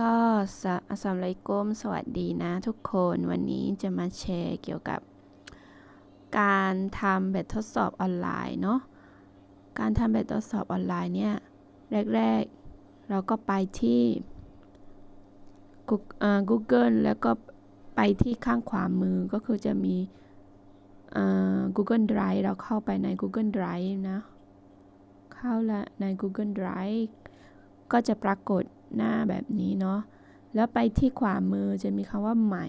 ก็สะอัสสามุอะลัยกุมสวัสดีนะทุกคนวันนี้จะมาแชร์เกี่ยวกับ การทำแบบทดสอบออนไลน์เนาะการทำแบบทดสอบออนไลน์เนี่ย แรก ๆ เราก็ไปที่ Google แล้วก็ไปที่ข้างขวามือก็คือจะมี Google Drive เราเข้าไปใน Google Drive นะ เข้าละใน Google Drive ก็จะปรากฏ หน้าแบบนี้เนาะ แล้วไปที่ขวามือจะมีคำว่าใหม่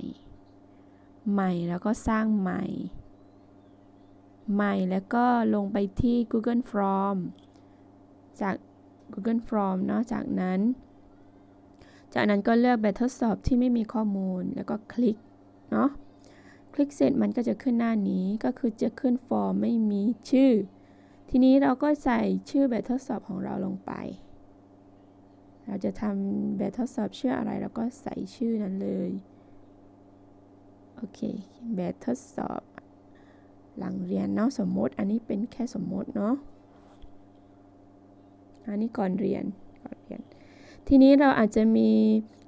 ใหม่แล้วก็สร้างใหม่ ใหม่แล้วก็ลงไปที่ Google Form จาก Google Form เนาะ จากนั้น จากนั้นก็เลือกแบบทดสอบที่ไม่มีข้อมูลแล้วก็คลิก เนาะ คลิกเสร็จมันก็จะขึ้นหน้านี้ ก็คือจะขึ้นฟอร์มไม่มีชื่อ ทีนี้เราก็ใส่ชื่อแบบทดสอบของเราลงไป เราจะทำแบบทดสอบชื่ออะไรเราก็ใส่ชื่อนั้นเลย โอเค แบบทดสอบ หลังเรียนเนาะสมมติ อันนี้เป็นแค่สมมติเนาะ อันนี้ก่อนเรียน ก่อนเรียน ทีนี้เราอาจจะมี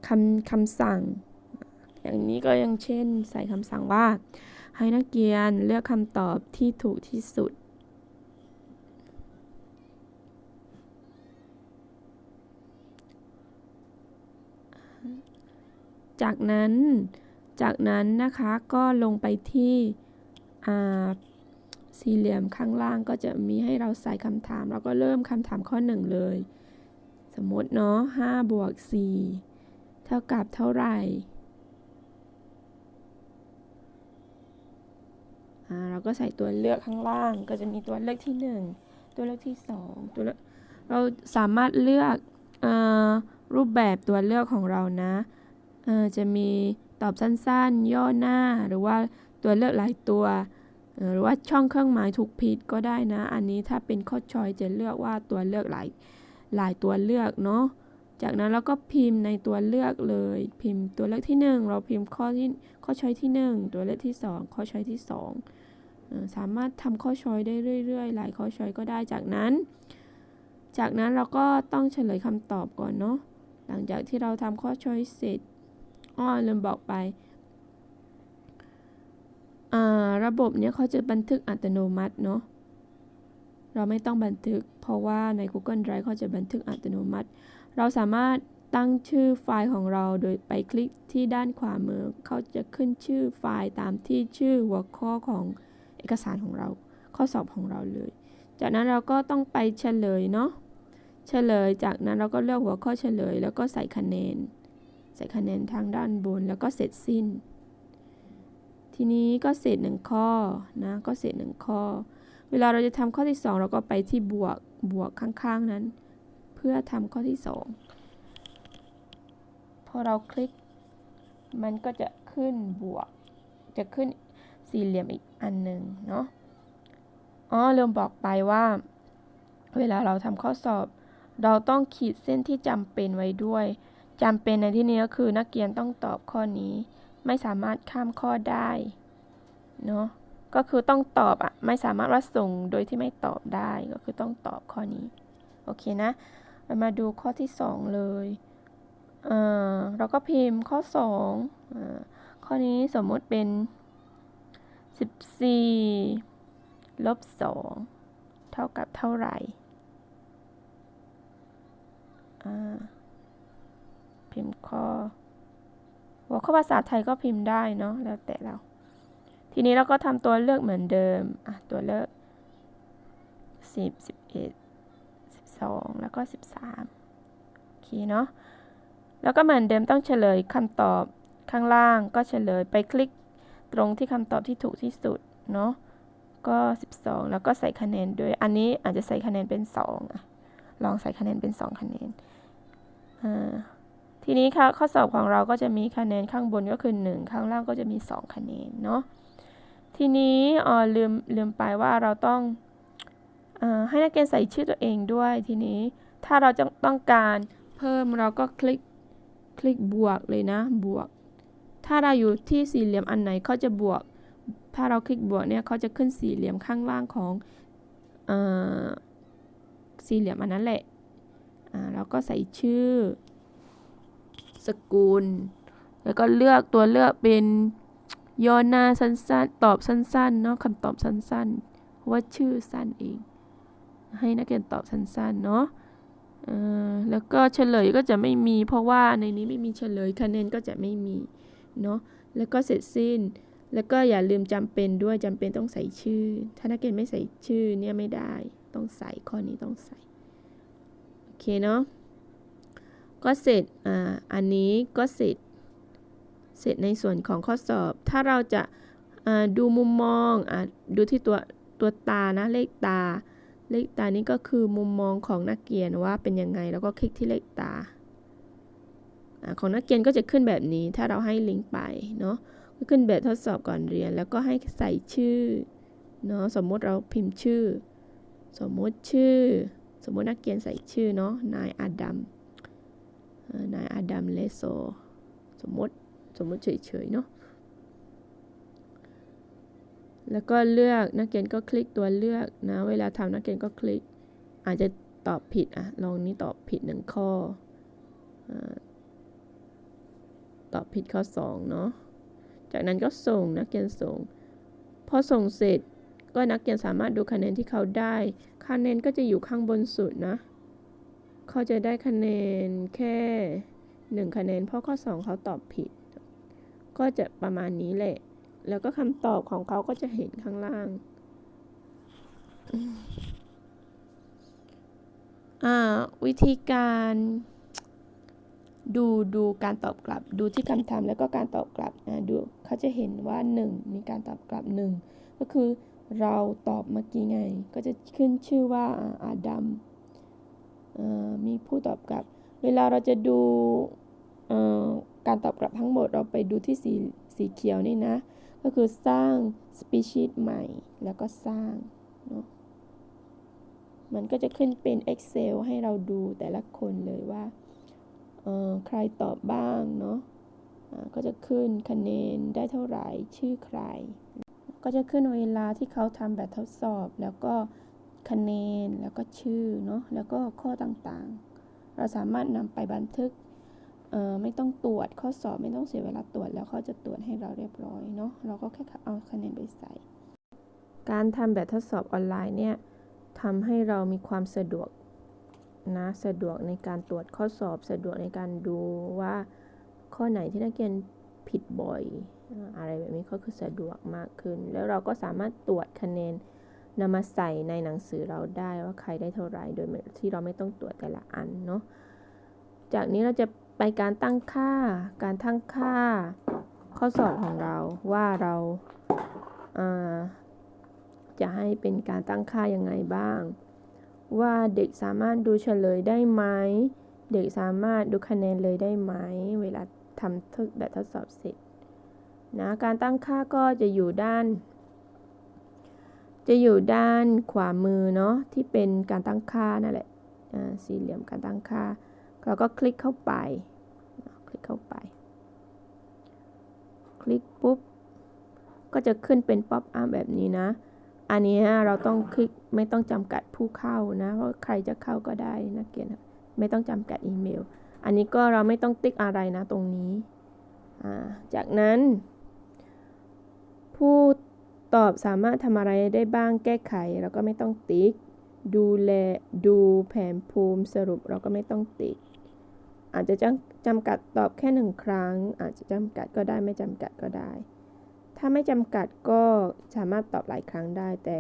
คำคำสั่ง อย่างนี้ก็ยังเช่น ใส่คำสั่งว่า ให้นักเรียนเลือกคำตอบที่ถูกที่สุด จากนั้นจากนั้นนะคะก็ลงไปที่สี่เหลี่ยมข้างล่างก็จะมีให้เราใส่คำถาม เราก็เริ่มคำถามข้อหนึ่งเลย สมมติเนาะ5บวก4เท่ากับเท่าไหร่เราก็ใส่ตัวเลือกข้างล่าง ก็จะมีตัวเลือกที่ 1 ตัวเลือกที่ 2 ตัวเราสามารถเลือกอ รูปแบบตัวเลือกของเรานะจะมีตอบสั้นๆ ย่อหน้าหรือว่าตัวเลือกหลายตัว หรือว่าช่องเครื่องหมายถูกผิดก็ได้นะ อันนี้ถ้าเป็นข้อชอยจะเลือกว่าตัวเลือกหลายหลายตัวเลือกเนาะจากนั้นเราก็พิมพ์ในตัวเลือกเลย พิมพ์ตัวเลือกที่ 1 เราพิมพ์ข้อที่ข้อชอยที่ 1 ตัวเลือกที่ 2 ข้อชอยที่ 2 สามารถทำข้อชอยได้เรื่อยๆ หลายข้อชอยก็ได้จากนั้น จากนั้นเราก็ต้องเฉลยคำตอบก่อนเนาะ หลังจากที่เราทำข้อชอยเสร็จอ๋อลืมบอกไป ระบบเนี้ยเขาจะบันทึกอัตโนมัติเนาะ เราไม่ต้องบันทึก เพราะว่าใน Google Drive เขาจะบันทึกอัตโนมัติ เราสามารถตั้งชื่อไฟล์ของเราโดยไปคลิกที่ด้านขวามือ เขาจะขึ้นชื่อไฟล์ตามที่ชื่อหัวข้อของเอกสารของเรา ข้อสอบของเราเลย จากนั้นเราก็ต้องไปเฉลยเนาะ เฉลย จากนั้นเราก็เลือกหัวข้อเฉลย แล้วก็ใส่คะแนน ใส่คะแนนทางด้านบนแล้วก็เสร็จสิ้น ทีนี้ก็เสร็จหนึ่งข้อนะก็เสร็จหนึ่งข้อ เวลาเราจะทำข้อที่ 2 เราก็ไปที่บวกบวกข้างๆนั้น เพื่อทำข้อที่ 2 พอเราคลิก มันก็จะขึ้นบวก จะขึ้นสี่เหลี่ยมอีกอันหนึ่งเนาะอ๋อลืมบอกไปว่า เวลาเราทำข้อสอบ เราต้องขีดเส้นที่จำเป็นไว้ด้วยจำเป็นในที่นี้ก็คือนักเรียนต้องตอบข้อนี้ ไม่สามารถข้ามข้อได้เนาะก็คือต้องตอบอะไม่สามารถว่าส่งโดยที่ไม่ตอบได้ก็คือต้องตอบข้อนี้โอเคนะเรามาดูข้อที่ 2 เลยเเราก็พิมพ์ข้อ2ข้อนี้สมมติเป็น 14ลบ2เท่ากับเท่าไหร่ พิมพ์ข้อ หัวข้อภาษาไทยก็พิมพ์ได้เนาะแล้วแต่เรา ทีนี้เราก็ทำตัวเลือกเหมือนเดิมอะตัวเลือก10 11 12 แล้วก็ 13 โอเคเนาะแล้วก็เหมือนเดิมต้องเฉลยคำตอบข้างล่างก็เฉลยไปคลิกตรงที่คำตอบที่ถูกที่สุดเนาะก็ 12 แล้วก็ใส่คะแนนด้วย อันนี้อาจจะใส่คะแนนเป็น2อลองใส่คะแนนเป็น 2 คะแนน ทีนี้ค่ะข้อสอบของเราก็จะมีคะแนนข้างบนก็คือ 1 ข้างล่างก็จะมี 2 คะแนนเนาะทีนี้อ๋อลืมลืมไปว่าเราต้องอให้นักเรียนใส่ชื่อตัวเองด้วยทีนี้ถ้าเราจะต้องการเพิ่มเราก็คลิกคลิกบวกเลยนะบวก ถ้าเราอยู่ที่สี่เหลี่ยมอันไหนเขาจะบวก ถ้าเราคลิกบวกเนี่ยเขาจะขึ้นสี่เหลี่ยมข้างล่างของอสี่เหลี่ยมอันนั้นแหละ เราก็ใส่ชื่อ สกุล แล้วก็เลือกตัวเลือกเป็นย่อหน้าสั้นๆ ตอบสั้นๆ เนาะคำตอบสั้นๆเพว่าชื่อสั้นเอง ให้นักเรียนตอบสั้นๆ เนาะแล้วก็เฉลยก็จะไม่มี เพราะว่าในนี้ไม่มีเฉลยคะแนนก็จะไม่มีเนาะ แล้วก็เสร็จสิ้น แล้วก็อย่าลืมจำเป็นด้วยจำเป็นต้องใส่ชื่อ ถ้านักเรียนไม่ใส่ชื่อเนี่ยไม่ได้ ต้องใส่ข้อนี้ต้องใส่ เคเนาะก็เสร็จอ่าอันนี้ก็เสร็จ เสร็จในส่วนของข้อสอบ ถ้าเราจะดูมุมมองอ่าดูที่ตัวตัวตานะเลขตา เลขตานี้ก็คือมุมมองของนักเรียนว่าเป็นยังไงแล้วก็คลิกที่เลขตาอาของนักเรียนก็จะขึ้นแบบนี้ถ้าเราให้ลิงก์ไปเนาะก็ขึ้นแบบทดสอบก่อนเรียน แล้วก็ให้ใส่ชื่อเนาะสมมติเราพิมพ์ชื่อ สมมติชื่อ สมมตินักเรียนใส่ชื่อเนาะนายอาดัมนายอาดัมเลโซสมมติสมมติเฉยๆเนาะแล้วก็เลือกนักเรียนก็คลิกตัวเลือกนะเวลาทำนักเรียนก็คลิก อาจจะตอบผิดอะลองนี้ตอบผิดหนึ่งข้ออตอบผิดข้อ2เนาะจากนั้นก็ส่งนักเรียนส่ง พอส่งเสร็จ ก็นักเรียนสามารถดูคะแนนที่เขาได้ คะแนนก็จะอยู่ข้างบนสุดนะ เขาจะได้คะแนนแค่หนึ่งคะแนน เพราะข้อ 2 เขาตอบผิด ก็จะประมาณนี้แหละ แล้วก็คำตอบของเขาก็จะเห็นข้างล่างอ่าวิธีการดูดูการตอบกลับ ดูที่คำถามแล้วก็การตอบกลับนะดูเขาจะเห็นว่า 1 มีการตอบกลับ 1 ก็คือ เราตอบเมื่อกี้ไง ก็จะขึ้นชื่อว่าอาดัมมีผู้ตอบกลับ เวลาเราจะดูการตอบกลับทั้งหมดเราไปดูที่สีสีเขียวนี่นะ ก็คือสร้าง species ใหม่ แล้วก็สร้างเนาะมันก็จะขึ้นเป็น Excel ให้เราดูแต่ละคนเลยว่าใครตอบบ้างเนาะะก็จะขึ้นคะแนนได้เท่าไหร่ ชื่อใคร ก็จะขึ้นเวลาที่เขาทำแบบทดสอบ แล้วก็คะแนน แล้วก็ชื่อเนาะ แล้วก็ข้อต่างๆ เราสามารถนำไปบันทึกไม่ต้องตรวจข้อสอบไม่ต้องเสียเวลาตรวจแล้วเขาจะตรวจให้เราเรียบร้อยเนาะเราก็แค่เอาคะแนนไปใส่ การทำแบบทดสอบออนไลน์เนี่ยทำให้เรามีความสะดวกนะสะดวกในการตรวจข้อสอบ สะดวกในการดูว่าข้อไหนที่นักเรียนผิดบ่อย อะไรแบบนี้ก็คือสะดวกมากขึ้น แล้วเราก็สามารถตรวจคะแนนนำมาใส่ในหนังสือเราได้ว่าใครได้เท่าไหร่โดยที่เราไม่ต้องตรวจแต่ละอันเนาะจากนี้เราจะไปการตั้งค่า การตั้งค่าข้อสอบของเราว่าเราจะให้เป็นการตั้งค่ายังไงบ้าง ว่าเด็กสามารถดูเฉลยได้ไหมเด็กสามารถดูคะแนนเลยได้ไหม เวลาทำแบบทดสอบเสร็จ นะการตั้งค่าก็จะอยู่ด้าน จะอยู่ด้านขวามือเนาะที่เป็นการตั้งค่านั่นแหละสี่เหลี่ยมการตั้งค่าเราก็คลิกเข้าไป คลิกเข้าไป คลิกปุ๊บ ก็จะขึ้นเป็นป๊อปอัพแบบนี้นะ อันนี้เราต้องคลิกไม่ต้องจำกัดผู้เข้านะ เพราะใครจะเข้าก็ได้นักเรียนไม่ต้องจำกัดอีเมล อันนี้ก็เราไม่ต้องติ๊กอะไรนะตรงนี้ จากนั้น ผู้ตอบสามารถทำอะไรได้บ้างแก้ไขเราก็ไม่ต้องติ๊ก ดูแลดูแผนภูมิสรุปเราก็ไม่ต้องติ๊ก อาจจะจำกัดตอบแค่หนึ่งครั้ง อาจจะจำกัดก็ได้ไม่จำกัดก็ได้ ถ้าไม่จำกัดก็สามารถตอบหลายครั้งได้แต่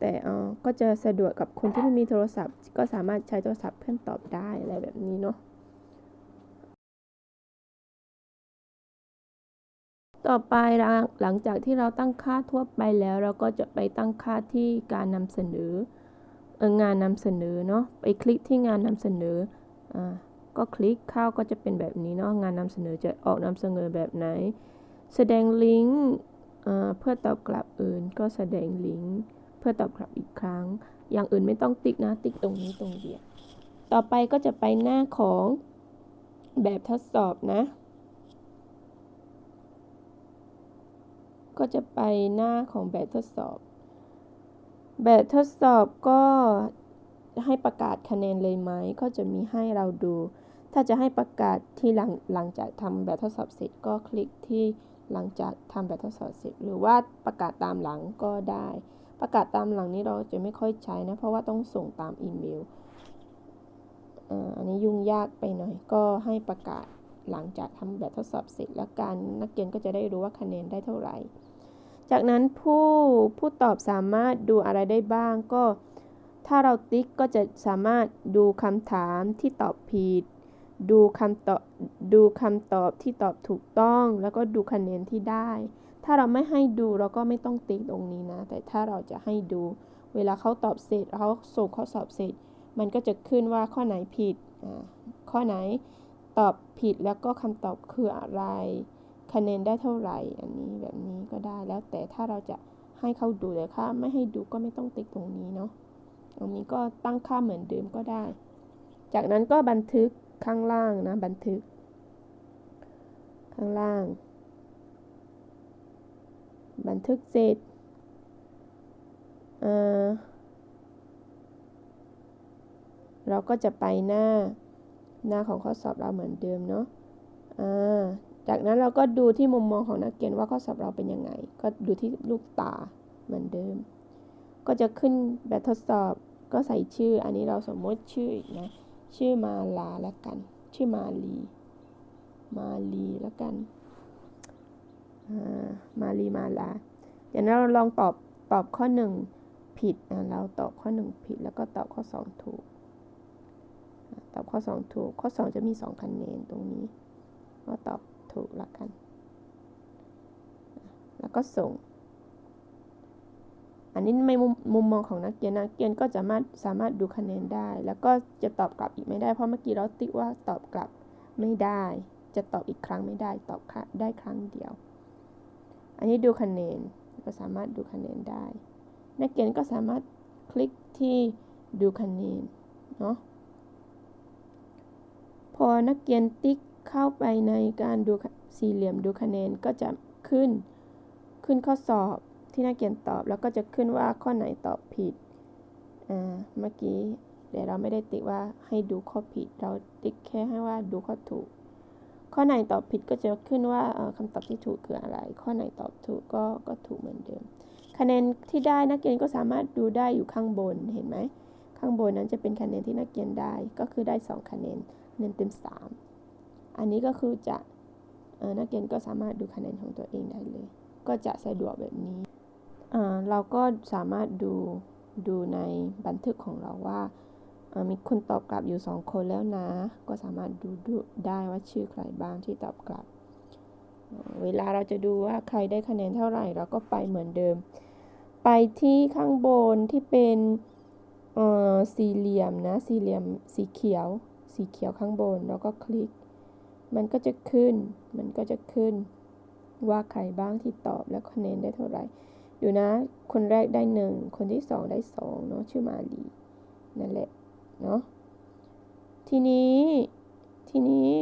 แต่อ๋อก็จะสะดวกกับคนที่ไม่มีโทรศัพท์ ก็สามารถใช้โทรศัพท์เพื่อนตอบได้อะไรแบบนี้เนาะ ต่อไปหลังจากที่เราตั้งค่าทั่วไปแล้ว เราก็จะไปตั้งค่าที่การนำเสนองานนำเสนอเนาะไปคลิกที่งานนำเสนออ่าก็คลิกเข้าก็จะเป็นแบบนี้เนาะงานนำเสนอจะออกนำเสนอแบบไหน แสดงลิงก์เพื่อตอบกลับอื่นก็แสดงลิงก์เพื่อตอบกลับอีกครั้ง อย่างอื่นไม่ต้องติ๊กนะติ๊กตรงนี้ตรงเดียว ต่อไปก็จะไปหน้าของแบบทดสอบนะ ก็จะไปหน้าของแบบทดสอบ แบบทดสอบก็ให้ประกาศคะแนนเลยไหม ก็จะมีให้เราดู ถ้าจะให้ประกาศที่หลังหลังจากทำแบบทดสอบเสร็จก็คลิกที่หลังจากทำแบบทดสอบเสร็จ หรือว่าประกาศตามหลังก็ได้ ประกาศตามหลังนี้เราจะไม่ค่อยใช้นะ เพราะว่าต้องส่งตามอีเมลอันนี้ยุ่งยากไปหน่อย ก็ให้ประกาศหลังจากทำแบบทดสอบเสร็จ แล้วการนักเรียนก็จะได้รู้ว่าคะแนนได้เท่าไหร่ จากนั้นผู้ผู้ตอบสามารถดูอะไรได้บ้างก็ ถ้าเราติ๊กก็จะสามารถดูคำถามที่ตอบผิด ดูคำตอบดูคำตอบที่ตอบถูกต้อง แล้วก็ดูคะแนนที่ได้ ถ้าเราไม่ให้ดูเราก็ไม่ต้องติ๊กตรงนี้นะ แต่ถ้าเราจะให้ดู เวลาเขาตอบเสร็จเขาส่งข้อสอบเสร็จ มันก็จะขึ้นว่าข้อไหนผิดข้อไหนตอบผิดแล้วก็คำตอบคืออะไร คะแนนได้เท่าไหร่ อันนี้แบบนี้ก็ได้แล้วแต่ถ้าเราจะให้เขาดูแต่ถ้าไม่ให้ดูก็ไม่ต้องติ๊กตรงนี้เนาะตรงนี้ก็ตั้งค่าเหมือนเดิมก็ได้ จากนั้นก็บันทึกข้างล่างนะ บันทึก ข้างล่าง บันทึกเสร็จเราก็จะไปหน้าหน้าของข้อสอบเราเหมือนเดิมเนาะ จากนั้นเราก็ดูที่มุมมองของนักเรียนว่าข้อสอบเราเป็นยังไง ก็ดูที่ลูกตาเหมือนเดิม ก็จะขึ้นแบบทดสอบก็ใส่ชื่อ อันนี้เราสมมติชื่ออีกนะ ชื่อมาลาแล้วกัน ชื่อมาลี มาลีแล้วกัน มาลีมาลาเดี๋ยวเราลองตอบตอบข้อหนึ่งผิดเราตอบข้อหนึ่งผิดแล้วก็ตอบข้อสองถูก ตอบข้อ2ถูก ข้อ2จะมี2คะแนนตรงนี้ ก็ตอบ ถูกละกัน แล้วก็ส่ง อันนี้ในมุมมองของนักเรียนนักเรียนก็สามาสามารถดูคะแนนได้ แล้วก็จะตอบกลับอีกไม่ได้ เพราะเมื่อกี้เราติ๊กว่าตอบกลับไม่ได้ จะตอบอีกครั้งไม่ได้ ตอบได้ครั้งเดียว อันนี้ดูคะแนนก็สามารถดูคะแนนได้ นักเรียนก็สามารถคลิกที่ดูคะแนนเนาะพอนักเรียนติ๊ก เข้าไปในการดูสี่เหลี่ยมดูคะแนนก็จะขึ้น ขึ้นข้อสอบที่นักเรียนตอบแล้วก็จะขึ้นว่าข้อไหนตอบผิด อ่า เมื่อกี้เดี๋ยวเราไม่ได้ติ๊กว่าให้ดูข้อผิด เราติ๊กแค่ให้ว่าดูข้อถูก ข้อไหนตอบผิดก็จะขึ้นว่าคำตอบที่ถูกคืออะไร ข้อไหนตอบถูกก็ก็ถูกเหมือนเดิม คะแนนที่ได้นักเรียนก็สามารถดูได้อยู่ข้างบนเห็นไหมข้างบนนั้นจะเป็นคะแนนที่นักเรียนได้ก็คือได้ 2 คะแนนเรียนเต็ม 3 อันนี้ก็คือจะนักเรียนก็สามารถดูคะแนนของตัวเองได้เลย ก็จะสะดวกแบบนี้ เราก็สามารถดูดูในบันทึกของเราว่า มีคนตอบกลับอยู่ 2 คนแล้วนะ ก็สามารถดูดูได้ว่าชื่อใครบ้างที่ตอบกลับ เวลาเราจะดูว่าใครได้คะแนนเท่าไหร่เราก็ไปเหมือนเดิม ไปที่ข้างบนที่เป็นสี่เหลี่ยมนะ สี่เหลี่ยมสีเขียว สีเขียวข้างบน แล้วก็คลิก มันก็จะขึ้น มันก็จะขึ้น ว่าใครบ้างที่ตอบและคะแนนได้เท่าไหร่อยู่นะ คนแรกได้หนึ่ง คนที่สองได้สองเนาะ ชื่อมาลีนั่นแหละ เนาะ ทีนี้ ทีนี้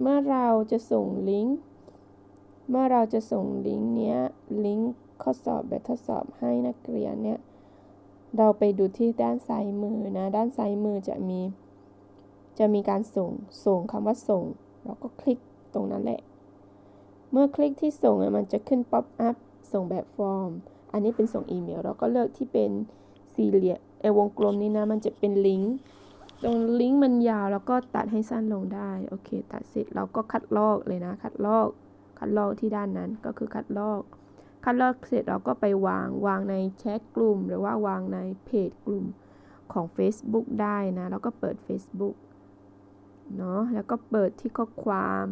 เมื่อเราจะส่งลิงก์ เมื่อเราจะส่งลิงก์เนี้ย ลิงก์ข้อสอบแบบทดสอบให้นักเรียนเนี่ย เราไปดูที่ด้านซ้ายมือนะ ด้านซ้ายมือจะมี จะมีการส่ง ส่งคำว่าส่งเราก็คลิกตรงนั้นแหละ เมื่อคลิกที่ส่งมันจะขึ้นป๊อปอัพส่งแบบฟอร์ม อันนี้เป็นส่งอีเมล เราก็เลือกที่เป็นสี่เหลี่ยมไอวงกลมนี้นะ มันจะเป็นลิงก์ ตรงลิงก์มันยาวแล้วก็ตัดให้สั้นลงได้ โอเค ตัดเสร็จเราก็คัดลอกเลยนะ คัดลอก คัดลอกที่ด้านนั้นก็คือคัดลอก คัดลอกเสร็จเราก็ไปวาง วางในแชทกลุ่ม หรือว่าวางในเพจกลุ่มของ Facebook ได้นะ แล้วก็เปิด Facebook เนาะแล้วก็เปิดที่ข้อความ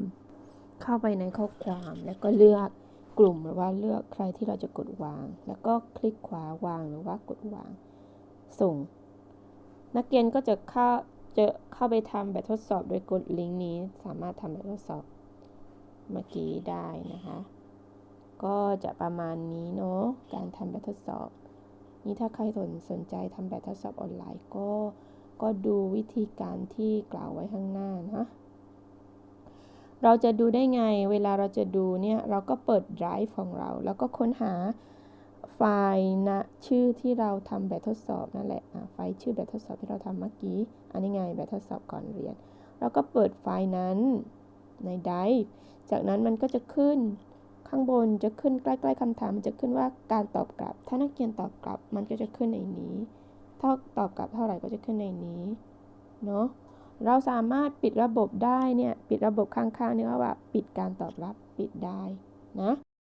เข้าไปในข้อความแล้วก็เลือกกลุ่มหรือว่าเลือกใครที่เราจะกดวาง แล้วก็คลิกขวาวางหรือว่ากดวาง ส่ง นักเรียนก็จะเข้าจะเข้าไปทำแบบทดสอบโดยกดลิงก์นี้สามารถทำแบบทดสอบเมื่อกี้ได้นะคะ ก็จะประมาณนี้เนาะการทำแบบทดสอบ นี่ถ้าใครสนสนใจทำแบบทดสอบออนไลน์ก็ ก็ดูวิธีการที่กล่าวไว้ข้างหน้านะ เราจะดูได้ไง เวลาเราจะดูเนี่ยเราก็เปิด Drive ของเรา แล้วก็ค้นหาไฟล์นะชื่อที่เราทำแบบทดสอบนั่นแหละไฟล์ชื่อแบบทดสอบที่เราทำเมื่อกี้ อันนี้ไงแบบทดสอบก่อนเรียน เราก็เปิดไฟล์นั้นใน Drive จากนั้นมันก็จะขึ้นข้างบนจะขึ้นใกล้ ๆคำถามมันจะขึ้นว่าการตอบกลับ ถ้านักเรียนตอบกลับ มันก็จะขึ้นในนี้ เท่าตอบกลับเท่าไหร่ก็จะขึ้นในนี้เนาะเราสามารถปิดระบบได้เนี่ย ปิดระบบข้างๆนี่ว่าปิดการตอบรับปิดได้นะ